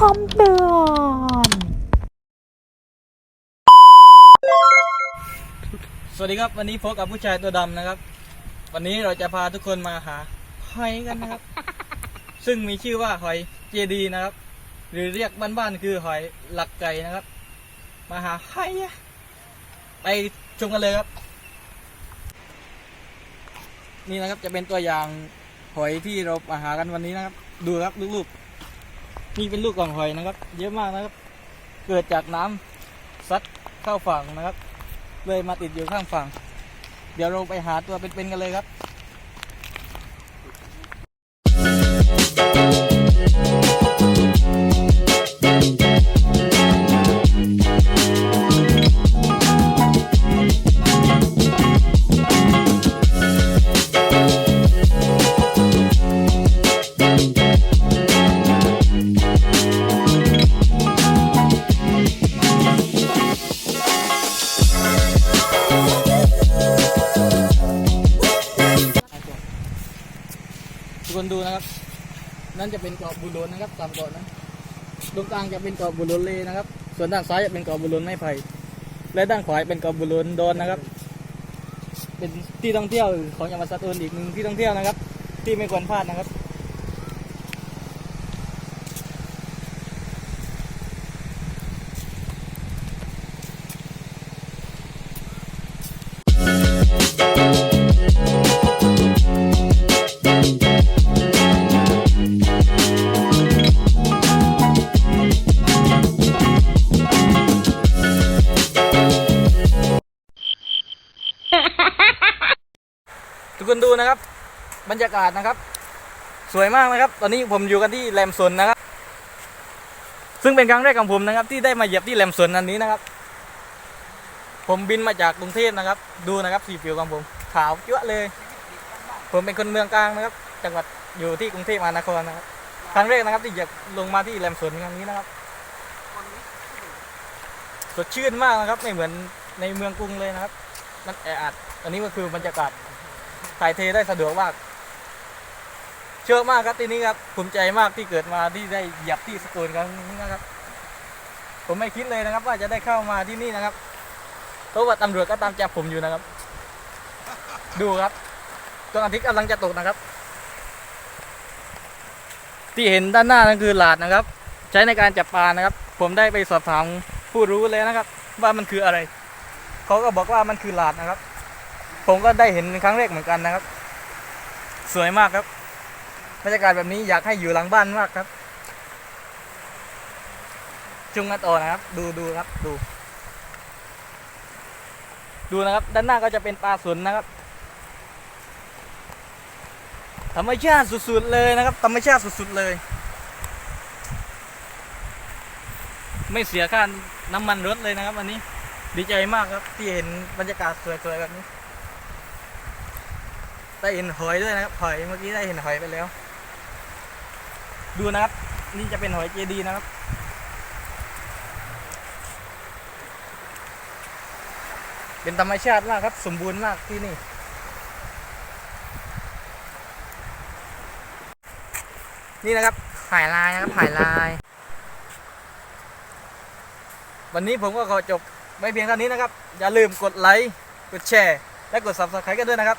คำเตือสวัสดีครับวันนี้พบกับผู้ชายตัวดำนะครับ วันนี้เราจะพาทุกคนมาหาหอยกันนะครับ ซึ่งมีชื่อว่าหอยเจดีนะครับ หรือเรียกบ้านๆคือหอยหลักไก่นะครับ มาหาหอยไปชมกันเลยครับ นี่นะครับจะเป็นตัวอย่างหอยที่เรามาหากันวันนี้นะครับ ดูครับลูกๆ นี่เป็นลูกของหอยนะครับ เยอะมากนะครับ เกิดจากน้ำซัดเข้าฝั่งนะครับ เลยมาติดอยู่ข้างฝั่ง เดี๋ยวเราไปหาตัวเป็นๆกันเลยครับ คนดูนะครับ นั่นจะเป็นเกาะบุรุนนะครับตามเกาะนั้นตรงกลางจะเป็นเกาะบุรุนเลนะครับ ส่วนด้านซ้ายจะเป็นเกาะบุรุนไม้ไผ่และด้านขวาเป็นเกาะบุรุนดอนนะครับ เป็นที่ท่องเที่ยวของจังหวัดสตูลอีกหนึ่งที่ท่องเที่ยวนะครับ ที่ไม่ควรพลาดนะครับ คนดูนะครับ บรรยากาศนะครับ สวยมากนะครับ ตอนนี้ผมอยู่กันที่แหลมสนนะครับ ซึ่งเป็นครั้งแรกของผมนะครับ ที่ได้มาเหยียบที่แหลมสนอันนี้นะครับ ผมบินมาจากกรุงเทพนะครับ ดูนะครับสีผิวของผมขาวจั๊วะเลย ผมเป็นคนเมืองกลางนะครับ จังหวัดอยู่ที่กรุงเทพมหานครนะครับครั้งแรกนะครับที่เหยียบลงมาที่แหลมสนครั้งนี้นะครับสดชื่นมากนะครับไม่เหมือนในเมืองกรุงเลยนะครับ มันแออัด อันนี้ก็คือบรรยากาศ ถ่ายเทได้สะดวกมาก เชื่อมากครับที่นี้ครับภูมิใจมากที่เกิดมาที่ได้เหยียบที่สตูลครั้งนี้นะครับ ผมไม่คิดเลยนะครับ ว่าจะได้เข้ามาที่นี่นะครับเพราะว่าตำรวจก็ตามจับผมอยู่นะครับ ดูครับดวงอาทิตย์กำลังจะตกนะครับ ที่เห็นด้านหน้านั่นคือหลาดนะครับ ใช้ในการจับปลานะครับ ผมได้ไปสอบถามผู้รู้เลยนะครับ ว่ามันคืออะไร เขาก็บอกว่ามันคือหลาดนะครับ ผมก็ได้เห็นครั้งแรกเหมือนกันนะครับ สวยมากครับบรรยากาศแบบนี้อยากให้อยู่หลังบ้านมากครับ จุงกันต่อนะครับ ดูดูครับ ดู ดูนะครับ ด้านหน้าก็จะเป็นปลาสนนะครับ ธรรมชาติสุดๆเลยนะครับ ธรรมชาติสุดๆเลย ไม่เสียค่าน้ำมันรถเลยนะครับ วันนี้ ดีใจมากครับที่เห็นบรรยากาศสวยๆแบบนี้ ได้เห็นหอยด้วยนะครับหอยเมื่อกี้ได้เห็นหอยไปแล้ว ดูนะครับ นี่จะเป็นหอยเจดีนะครับ เป็นธรรมชาติมากครับ สมบูรณ์มากที่นี่นี่นะครับหายลายนะครับหายลาย วันนี้ผมก็ขอจบไว้เพียงเท่านี้นะครับ อย่าลืมกดไลค์ กดแชร์ และกด subscribe กันด้วยนะครับ